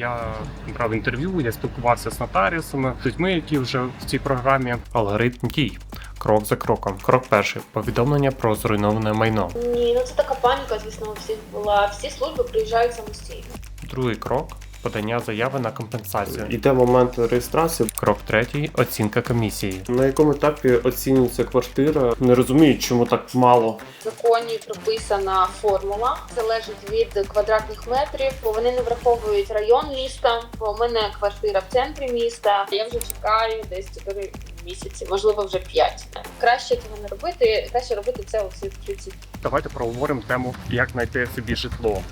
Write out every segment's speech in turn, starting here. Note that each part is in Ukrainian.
Я брав інтерв'ю, я спілкувався з нотаріусами, з людьми, які вже в цій програмі. Алгоритм дій. Крок за кроком. Крок перший. Повідомлення про зруйноване майно. Ні, ну це така паніка, звісно, у всіх була. Всі служби приїжджають самостійно. Другий крок подання заяви на компенсацію. Іде момент реєстрації. Крок третій оцінка комісії. На якому етапі оцінюється квартира? Не розумію, чому так мало. В законі прописана формула, залежить від квадратних метрів. бо Вони не враховують район міста. Бо у мене квартира в центрі міста. Я вже чекаю десь 4 місяці, можливо, вже 5. Краще цього не робити. Краще робити це у цих 30 Давайте проговоримо тему, як знайти собі житло.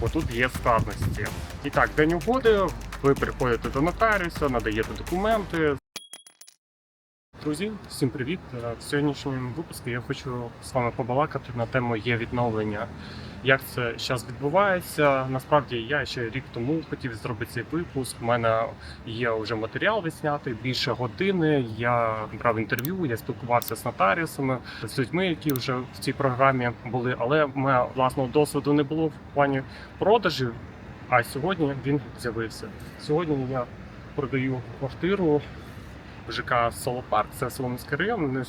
Бо тут є складності. І так, день угоди, ви приходите до нотаріуса, надаєте документи. Друзі, всім привіт! Е, В сьогоднішньому випуску я хочу з вами побалакати на тему є відновлення. Як це зараз відбувається? Насправді я ще рік тому хотів зробити цей випуск. У мене є вже матеріал відснятий, більше години. Я брав інтерв'ю, я спілкувався з нотаріусами, з людьми, які вже в цій програмі були. Але мене власного досвіду не було в плані продажів. А сьогодні він з'явився. Сьогодні я продаю квартиру в ЖК Солопарк. Це Солом'янський район. Не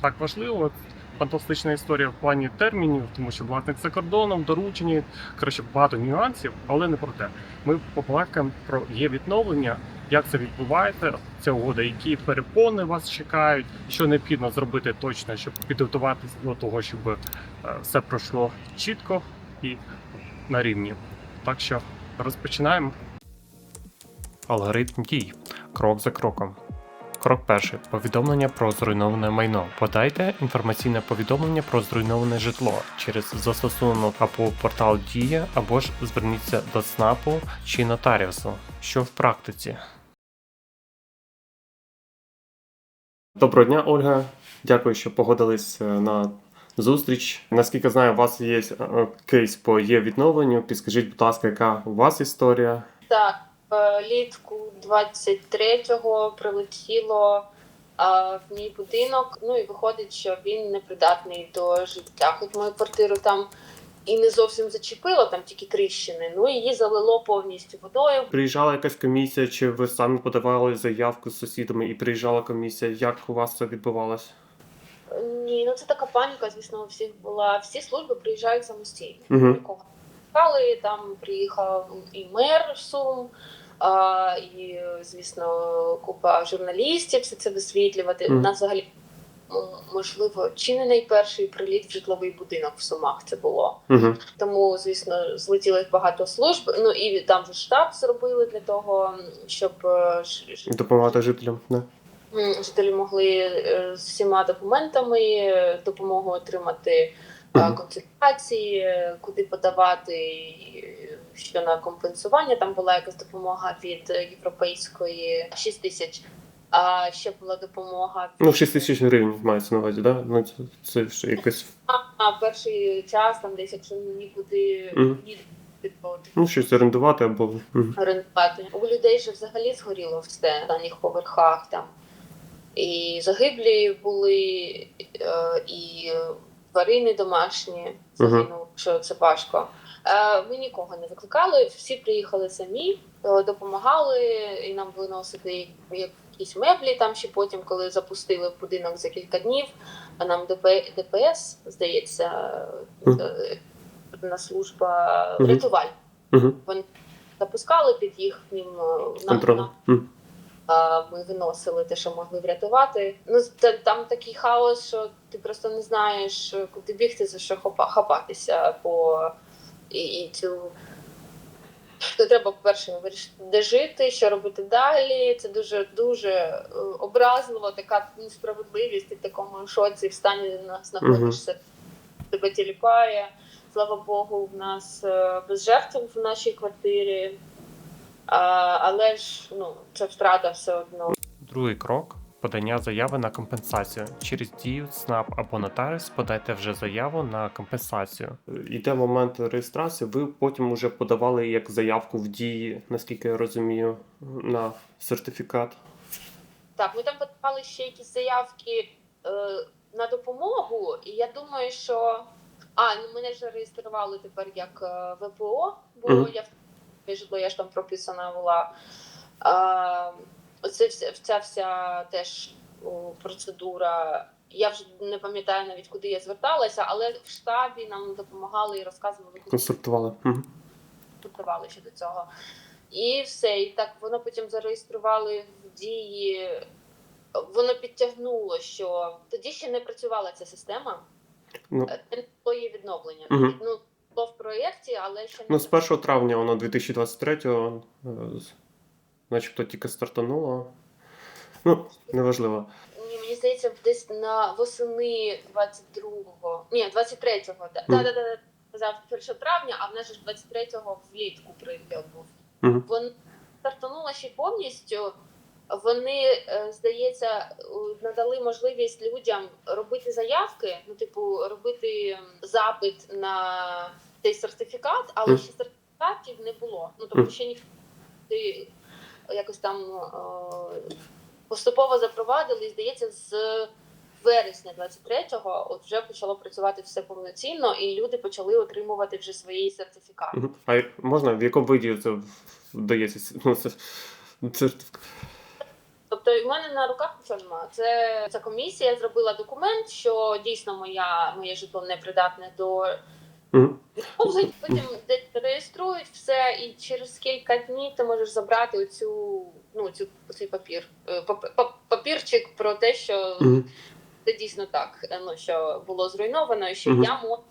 так важливо. Фантастична історія в плані термінів, тому що власник за кордоном, доручені. Коротше, багато нюансів, але не про те. Ми побалакаємо про є відновлення, як це відбувається, ця угода, які перепони вас чекають, що необхідно зробити точно, щоб підготуватися до того, щоб е, все пройшло чітко і на рівні. Так що розпочинаємо. Алгоритм дій. Крок за кроком. Крок перший. Повідомлення про зруйноване майно. Подайте інформаційне повідомлення про зруйноване житло через застосунок або портал Дія, або ж зверніться до ЦНАПу чи нотаріусу. Що в практиці? Доброго дня, Ольга. Дякую, що погодились е, на зустріч. Наскільки знаю, у вас є е, кейс по є відновленню. Підскажіть, будь ласка, яка у вас історія? Так, влітку 23-го прилетіло а, в мій будинок. Ну і виходить, що він непридатний до життя. Хоч мою квартиру там і не зовсім зачепило, там тільки тріщини. Ну її залило повністю водою. Приїжджала якась комісія, чи ви самі подавали заявку з сусідами і приїжджала комісія? Як у вас це відбувалося? Ні, ну це така паніка, звісно, у всіх була. Всі служби приїжджають самостійно. Угу. Чекали, там приїхав і мер Сум. А, і, звісно, купа журналістів все це висвітлювати. У нас взагалі можливо чи не найперший приліт в житловий будинок в Сумах це було. Угу. Тому, звісно, злетіли багато служб. Ну і там же штаб зробили для того, щоб е, Допомагати жителям. Да. Жителі могли е, з всіма документами е, допомогу отримати. Консультації, куди подавати, що на компенсування. Там була якась допомога від європейської 6 тисяч. А ще була допомога Ну, 6 тисяч гривень мається на увазі, да? Ну, це, це ж якось, а перший час, там десь якщо нікуди їдати, ну, щось орендувати або. Орендувати. У людей же взагалі згоріло все на їх поверхах там. І загиблі були, е, і тварини домашні загинули, що це важко. Е, Ми нікого не викликали, всі приїхали самі, е, допомагали і нам виносити якісь меблі там ще потім, коли запустили в будинок за кілька днів. А нам ДП, ДПС, здається, Мгм. е, на служба Мгм. рятувальна Угу. запускали під їхнім е, на- Ми виносили те, що могли врятувати. Ну та- там такий хаос, що ти просто не знаєш, куди бігти, за що хопа- хапатися по і, і цю. То треба, по-перше, вирішити, де жити, що робити далі. Це дуже дуже е, образливо, така несправедливість, ти в такому шоці в стані на- знаходишся, тебе тіліпає. Слава Богу, в нас е, без жертв в нашій квартирі. А, але ж ну, це втрата все одно. Другий крок подання заяви на компенсацію. Через дію ЦНАП або нотаріус подайте вже заяву на компенсацію. Йде момент реєстрації, ви потім вже подавали як заявку в дії, наскільки я розумію, на сертифікат. Так, ми там подавали ще якісь заявки е, на допомогу, і я думаю, що. А, ну мене ж реєстрували тепер як е, ВПО, бо Мгм. я моє житло, я ж там прописана була. А, оце вся, ця вся теж процедура. Я вже не пам'ятаю навіть, куди я зверталася, але в штабі нам допомагали і розказували, куди Конструктували. Угу. ще до цього. І все. І так воно потім зареєстрували в дії. Воно підтягнуло, що тоді ще не працювала ця система, Ну, Е, не було її відновлення. Мгм. Ну, було в проєкті, але ще не ну, з 1 травня воно 2023-го, е, начебто тільки стартануло. Ну, неважливо. Ні, мені здається, десь на восени 22-го, ні, 23-го, Да, да, да, да, казав 1 травня, а в нас ж 23-го влітку прильот був. Мгм. Вони стартанула ще повністю. Вони, е, здається, надали можливість людям робити заявки, ну, типу, робити запит на цей сертифікат, але ще сертифікатів не було. Ну, тобто ще ніхто якось там е, поступово запровадили, і, здається, з вересня 23-го от вже почало працювати все повноцінно, і люди почали отримувати вже свої сертифікати. А можна, в якому виді це вдається? Ну, це, Тобто, в мене на руках нічого немає. Це ця комісія зробила документ, що дійсно моя моє житло не придатне до Мгм. відновлень. Потім десь реєструють все, і через кілька днів ти можеш забрати оцю ну цю цей папір, е, пап- пап- папірчик про те, що угу. це дійсно так. е, Ну що було зруйновано, і що угу. я можу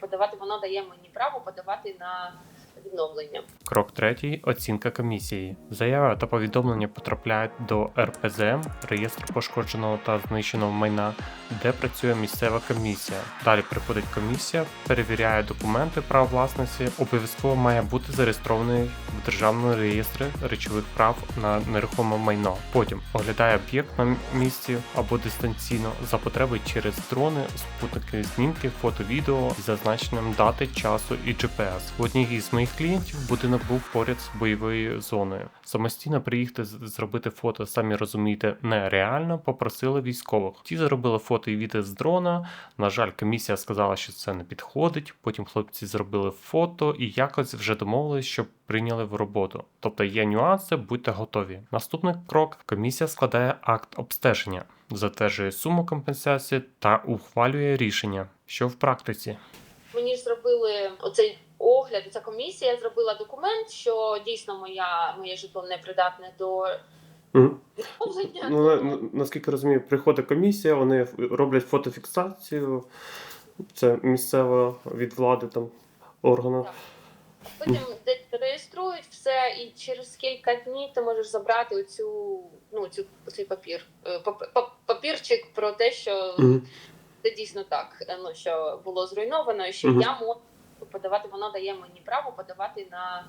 подавати. Воно дає мені право подавати на відновлення. Крок третій оцінка комісії. Заява та повідомлення потрапляють до РПЗ, реєстр пошкодженого та знищеного майна, де працює місцева комісія. Далі приходить комісія, перевіряє документи прав власності. Обов'язково має бути зареєстрований в державному реєстрі речових прав на нерухоме майно. Потім оглядає об'єкт на місці або дистанційно за потреби через дрони, спутники знімки, фото, відео з зазначенням дати, часу і GPS. У одній із моїх клієнтів будинок був поряд з бойовою зоною. Самостійно приїхати зробити фото, самі розумієте, нереально. Попросили військових. Ті зробили фото і відео з дрона. На жаль, комісія сказала, що це не підходить. Потім хлопці зробили фото і якось вже домовились, щоб прийняли в роботу. Тобто є нюанси, будьте готові. Наступний крок: комісія складає акт обстеження, затверджує суму компенсації та ухвалює рішення. Що в практиці? Мені ж зробили оцей огляд, ця комісія зробила документ, що дійсно моя моє житло не придатне до Мгм. Ну, на- на- наскільки розумію, приходить комісія, вони роблять фотофіксацію. Це місцева від влади там органу. Так. Потім десь реєструють все, і через кілька днів ти можеш забрати оцю, ну, цю, цей папір, е, пап- пап- папірчик про те, що це дійсно так, е, ну, що було зруйновано, і що Мгм. я можу подавати, воно дає мені право подавати на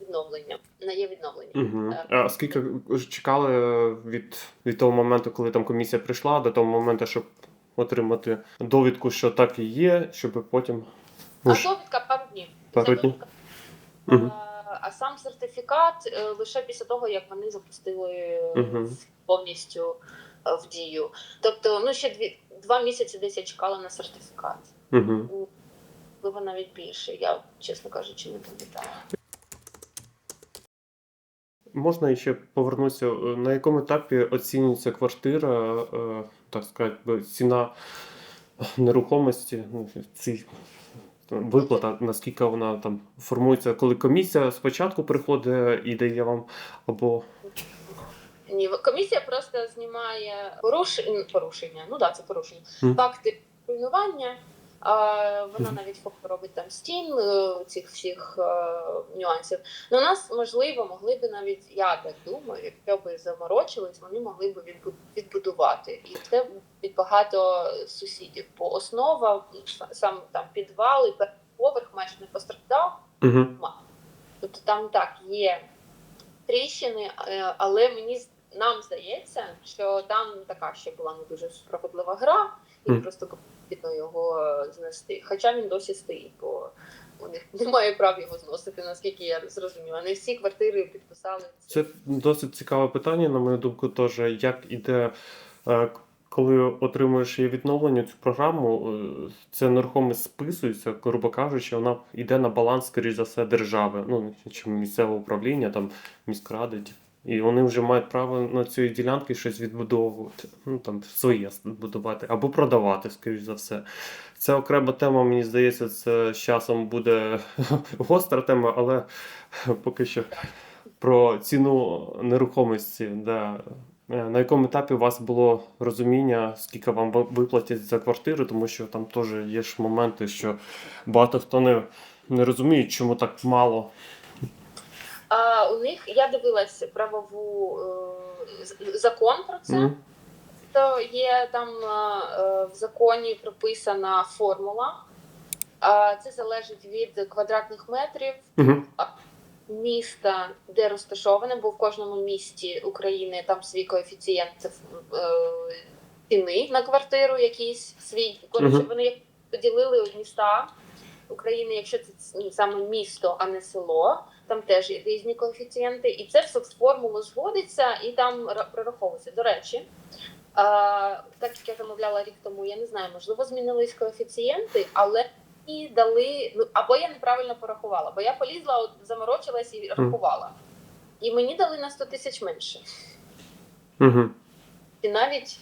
відновлення, на є відновлення. Угу. А скільки чекали від, від того моменту, коли там комісія прийшла, до того моменту, щоб отримати довідку, що так і є, щоб потім. А довідка пару днів. Пару днів. А, сам сертифікат е, лише після того, як вони запустили Мгм. повністю е, в дію. Тобто, ну ще дві, два місяці десь я чекала на сертифікат. Угу. Можливо, навіть більше. Я, чесно кажучи, не пам'ятаю. Можна ще повернутися, е, на якому етапі оцінюється квартира, е, так сказати, ціна нерухомості, ну, ці виплата, наскільки вона там формується, коли комісія спочатку приходить і дає вам або Ні, комісія просто знімає порушення, порушення. Ну так, да, це порушення. Мгм. Факти руйнування. Вона навіть робить там стін е, цих всіх е, нюансів. Ну, нас можливо могли би навіть, я так думаю, якщо би заморочились, вони могли відбу- відбудувати. І це від багато сусідів. Бо основа сам там підвал і поверх майже не постраждав. угу. Тобто там так є тріщини, е, але мені нам здається, що там така ще була не дуже справедлива гра, і просто потрібно його е, знести. Хоча він досі стоїть, бо них немає прав його зносити, наскільки я зрозуміла. Не всі квартири підписали Це досить цікаве питання, на мою думку, теж як іде е, коли отримуєш відновлення, цю програму, е, це нерухомість списується, грубо кажучи, вона йде на баланс, скоріш за все, держави, ну чи місцевого управління, там міськради. І вони вже мають право на цієї ділянки щось відбудовувати, ну там своє будувати або продавати, скоріш за все. Це окрема тема, мені здається, це з часом буде гостра тема, але поки що про ціну нерухомості. Да. Е, На якому етапі у вас було розуміння, скільки вам виплатять за квартиру, тому що там теж є ж моменти, що багато хто не, не розуміє, чому так мало. А у них я дивилась правову е, закон про це. Мгм. То є там е, е, в законі прописана формула. А Це залежить від квадратних метрів Мгм. міста, де розташоване, бо в кожному місті України там свій коефіцієнт е, ціни на квартиру, якийсь свій. Коротше, Мгм. вони поділили міста України, якщо це ну, саме місто, а не село. Там теж є різні коефіцієнти, і це все в формулу зводиться і там прораховується. До речі, так як я замовляла рік тому, я не знаю, можливо, змінились коефіцієнти, але і дали ну або я неправильно порахувала, бо я полізла, от заморочилась і рахувала. І мені дали на 100 тисяч менше. Мгм. І навіть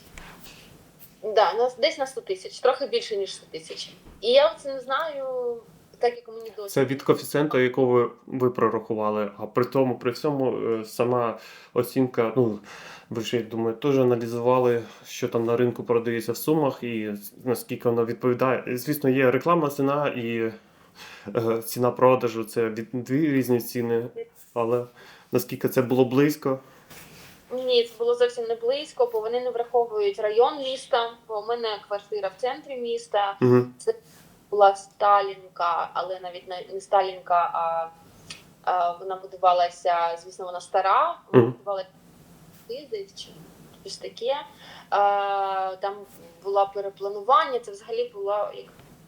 да, десь на 100 тисяч, трохи більше, ніж 100 тисяч. І я оце не знаю, так як мені досі. Це від коефіцієнту, якого ви, ви прорахували. А при тому, при всьому, е, сама оцінка, ну ви ж я думаю, теж аналізували, що там на ринку продається в сумах і наскільки воно відповідає. Звісно, є рекламна ціна і е, ціна продажу це дві різні ціни, але наскільки це було близько. Ні, це було зовсім не близько, бо вони не враховують район міста. Бо у мене квартира в центрі міста. Угу. Була Сталінка, але навіть не Сталінка, а, а вона будувалася, звісно, вона стара, вона будувалася чи щось таке. А, там було перепланування, це взагалі була як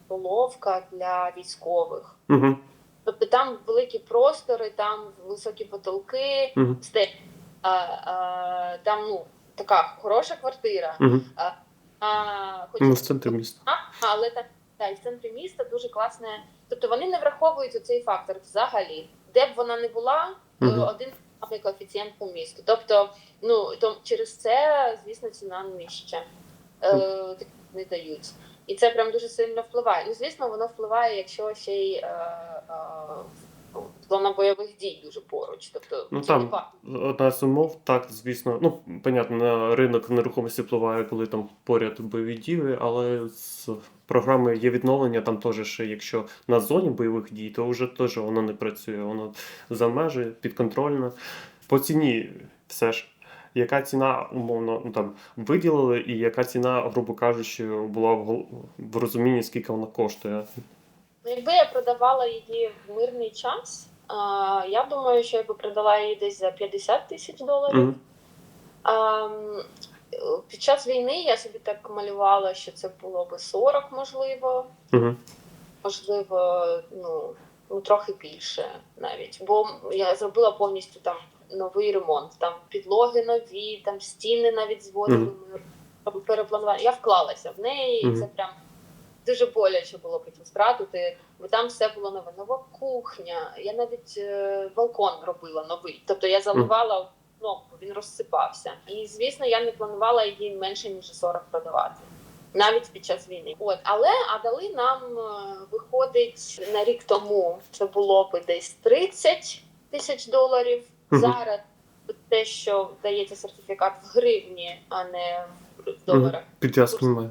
половка для військових. Угу. Тобто там великі простори, там високі потолки, Угу. стель. А, а, там ну, така хороша квартира. Угу. А, хоч Ну, в центрі міста. а, але так, так, й в центрі міста дуже класне. Тобто вони не враховують цей фактор взагалі. Де б вона не була, е, Мгм. один коефіцієнт по місту. Тобто, ну то через це, звісно, ціна нижча. Е, не дають. І це прям дуже сильно впливає. Ну, звісно, воно впливає, якщо ще й е, е, зона бойових дій дуже поруч. Тобто, Ну, там. Одна з умов, так, звісно, ну, понятно, на ринок нерухомості впливає, коли там поряд бойові дії, але з програми є відновлення, там теж ще, якщо на зоні бойових дій, то вже теж воно не працює, воно за межі, підконтрольно. По ціні все ж. Яка ціна, умовно, ну там виділили, і яка ціна, грубо кажучи, була в, гол- в розумінні, скільки вона коштує? Ну, якби я продавала її в мирний час, а, я думаю, що я би продала її десь за 50 тисяч доларів. Мгм. А, під час війни я собі так малювала, що це було би 40, можливо, Угу. можливо, ну, ну трохи більше навіть. Бо я зробила повністю там новий ремонт. Там підлоги нові, там стіни навіть зводили. Ми перепланували. Я вклалася в неї, і Мгм. це прям дуже боляче було потім стратити, бо там все було нове. Нова кухня. Я навіть е, балкон робила новий. Тобто я заливала кнопку, він розсипався. І звісно, я не планувала її менше ніж за 40 продавати. Навіть під час війни, от але а дали нам е, виходить на рік тому. Це було би десь 30 тисяч доларів. Мгм. Зараз те, що дається сертифікат в гривні, а не в доларах. Підв'язки немає.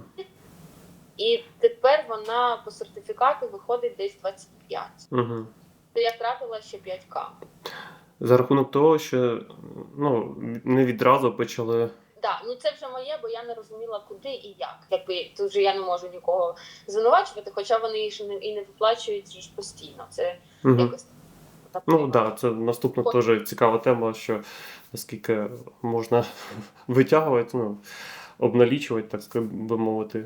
І тепер вона по сертифікату виходить десь 25. Угу. То я тратила ще 5к. За рахунок того, що ну, не відразу почали. Да, ну це вже моє, бо я не розуміла, куди і як. Якби тут вже я не можу нікого звинувачувати, хоча вони ж не і не виплачують їх постійно. Це Угу. якось Ну так, да, це наступна теж цікава тема, що наскільки можна витягувати, ну, обналічувати, так би мовити.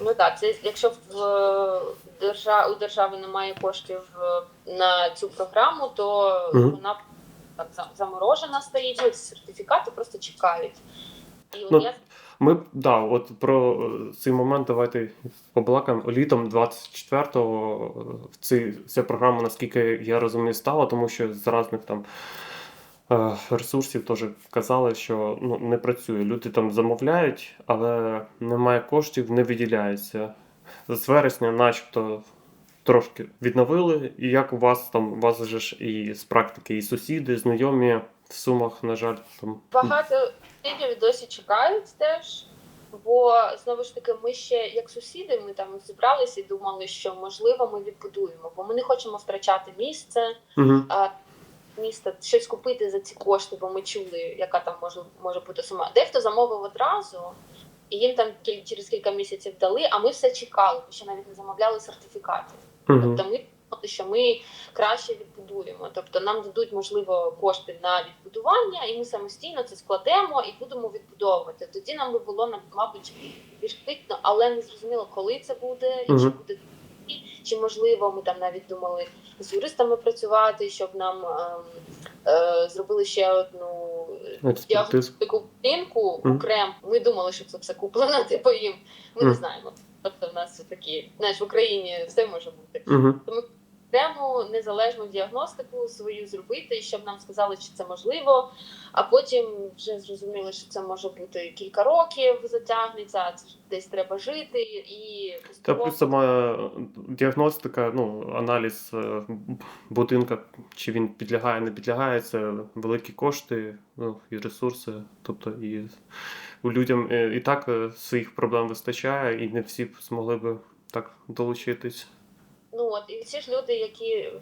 Ну так, це якщо в е, держа, у держави немає коштів е, на цю програму, то Мгм. вона так заморожена стоїть. Ось сертифікати просто чекають. І от Ну, я Ми да, от про е, цей момент давайте побалакаємо. Літом 24-го е, ці, ця програма, наскільки я розумію, стала, тому що з різних там ресурсів теж казали, що ну, не працює. Люди там замовляють, але немає коштів, не виділяється. З вересня, начебто. Трошки відновили, і як у вас там, у вас же ж і з практики, і сусіди, знайомі в сумах, на жаль, там багато сусідів досі чекають теж. Бо знову ж таки, ми ще як сусіди, ми там зібралися і думали, що можливо ми відбудуємо, бо ми не хочемо втрачати місце, угу. а місто щось купити за ці кошти, бо ми чули, яка там може може бути сума. Дехто замовив одразу, і їм там через кілька місяців дали, а ми все чекали, ще навіть не замовляли сертифікати. Угу. Тобто ми думали, що ми краще відбудуємо. Тобто нам дадуть можливо кошти на відбудування, і ми самостійно це складемо і будемо відбудовувати. Тоді нам би було мабуть більш швидко, але не зрозуміло, коли це буде, і чи буде чи можливо ми там навіть думали з юристами працювати, щоб нам ем, е, зробили ще одну е, діагностику будинку Мгм. окремо. Ми думали, що це все куплено, типу їм. Ми не знаємо. Тобто в нас такі, знаєш, в Україні все може бути. Угу. Окрему незалежну діагностику свою зробити, щоб нам сказали, чи це можливо. А потім вже зрозуміли, що це може бути кілька років затягнеться, десь треба жити і Та плюс сама діагностика, ну, аналіз е, будинка, чи він підлягає, не підлягає, це великі кошти, ну, і ресурси. Тобто і у людям е, і так е, своїх проблем вистачає, і не всі б змогли би так долучитись. Ну от і всі ж люди, які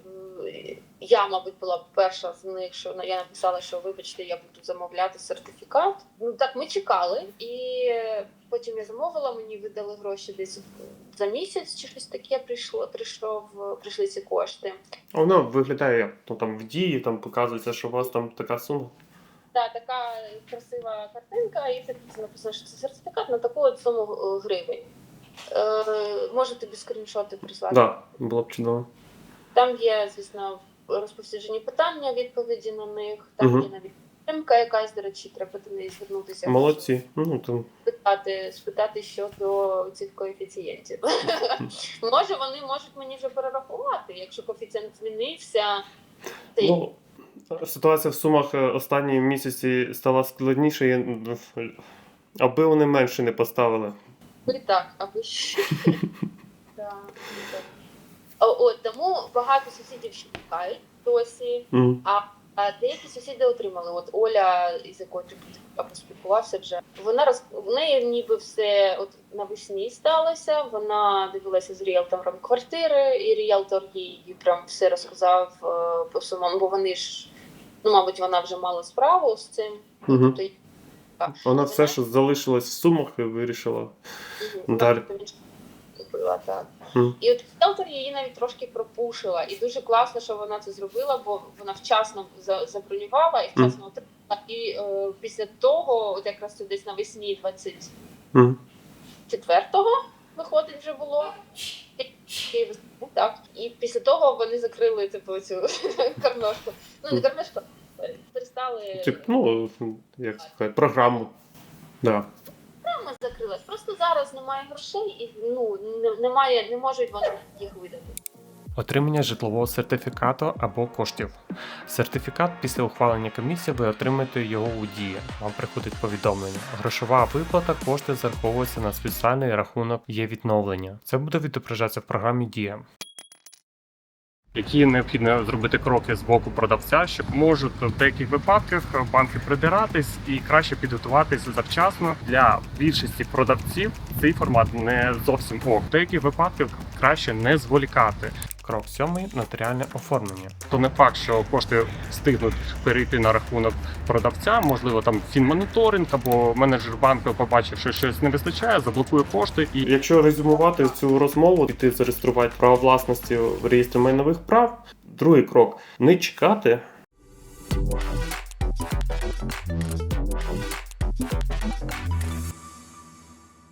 я, мабуть, була перша з них, що я написала, що вибачте, я буду замовляти сертифікат. Ну так ми чекали, і потім я замовила, мені видали гроші десь за місяць чи щось таке. Прийшло, прийшов, прийшли ці кошти. А воно виглядає як ну, там в дії, там показується, що у вас там така сума. Так, така красива картинка, і це написано, що це сертифікат на таку от суму е, гривень. Е, можу тобі скріншоти прислати. Так, да, було б чудово. Там є, звісно, розповсюджені питання, відповіді на них. Там Мгм. є навіть підтримка якась, до речі, треба до неї звернутися. Молодці. Ну, там, Спитати, спитати щодо цих коефіцієнтів. Може, вони можуть мені вже перерахувати, якщо коефіцієнт змінився. Й- ну, ситуація в сумах е, останні місяці стала складніше, аби вони менше не поставили. Ну і так, аби ще. Так, так. О, От тому багато сусідів ще чекають досі. Мгм. А, а деякі сусіди отримали. От Оля, із якою ти поспілкувався вже, вона роз в неї ніби все от навесні сталося. Вона дивилася з ріелтором квартири, і ріелтор їй прям все розказав е, по сумам, бо вони ж, ну мабуть, вона вже мала справу з цим. Мгм. Тобто, Вона все, що залишилось в сумах, і вирішила. Далі. Купила, так. Мгм. І от Келтер її навіть трошки пропушила. І дуже класно, що вона це зробила, бо вона вчасно за- забронювала і вчасно отримала. І е, після того, от якраз це десь навесні 24-го виходить вже було. Так. І після того вони закрили типу цю карношку. Ну, не карношку, перестали. Тип, ну, як сказати, програму. Да. Програма закрилась. Просто зараз немає грошей і ну не- немає, не можуть вони їх видати. Отримання житлового сертифікату або коштів. Сертифікат після ухвалення комісії ви отримаєте його у дії. Вам приходить повідомлення. Грошова виплата кошти зараховуються на спеціальний рахунок є відновлення. Це буде відображатися в програмі Дія. Які необхідно зробити кроки з боку продавця, щоб можуть в деяких випадках банки придиратись і краще підготуватися завчасно для більшості продавців. Цей формат не зовсім ок. В деяких випадках краще не зволікати. Крок сьомий нотаріальне оформлення. То не факт, що кошти встигнуть перейти на рахунок продавця, можливо, там фінмоніторинг або менеджер банку побачив, що щось не вистачає, заблокує кошти і Якщо резюмувати цю розмову, іти зареєструвати право власності в реєстрі майнових прав. Другий крок не чекати.